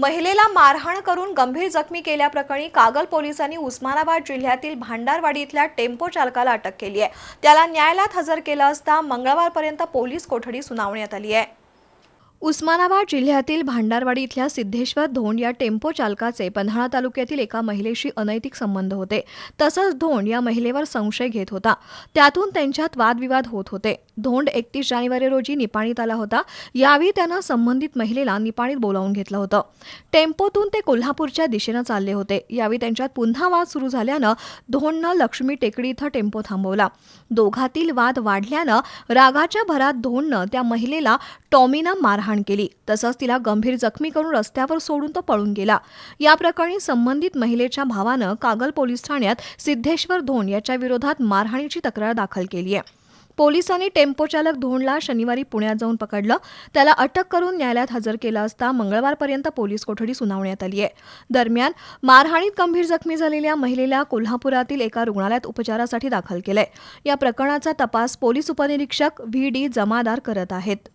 महिलेला मारहाण करून गंभीर जखमी केल्याप्रकरणी कागल पोलिसांनी उस्मानाबाद जिल्ह्यातील भांडारवाडी इथल्या टेम्पो चालकाला अटक केली आहे. त्याला न्यायालयात हजर केलं असता मंगळवारपर्यंत पोलीस कोठडी सुनावण्यात आली आहे. उस्मानाबाद जिल्ह्यातील भांडारवाडी इथल्या सिद्धेश्वर धोंड या टेम्पो चालकाचे पन्हाळा तालुक्यातील एका महिलेशी अनैतिक संबंध होते. तसंच धोंड या महिलेवर संशय घेत होता. त्यातून त्यांच्यात वादविवाद होत होते. धोंड एकतीस जानेवारी रोजी निपाणीत आला होता. यावेळी त्यानं संबंधित महिलेला निपाणीत बोलावून घेतलं होतं. टेम्पोतून ते कोल्हापूरच्या दिशेनं चालले होते. यावेळी त्यांच्यात पुन्हा वाद सुरू झाल्यानं धोंडनं लक्ष्मी टेकडी इथं टेम्पो थांबवला. दोघातील वाद वाढल्यानं रागाच्या भरात धोंडनं त्या महिलेला टॉमीनं मारहाण केली. तसंच तिला गंभीर जखमी करून रस्त्यावर सोडून तो पळून गेला. या प्रकरणी संबंधित महिलेच्या भावानं कागल पोलीस ठाण्यात सिद्धेश्वर धोंड याच्या विरोधात मारहाणीची तक्रार दाखल केली आहे पोलिसांनी टेम्पो चालक धोंडला शनिवारी पुण्यात जाऊन पकडलं. त्याला अटक करून न्यायालयात हजर केलं असता मंगळवारपर्यंत पोलीस कोठडी सुनावण्यात आली आहे. दरम्यान मारहाणीत गंभीर जखमी झालेल्या महिलेला कोल्हापुरातील एका रुग्णालयात उपचारासाठी दाखल केलंय. या प्रकरणाचा तपास पोलीस उपनिरीक्षक व्ही डी जमादार करत आहेत.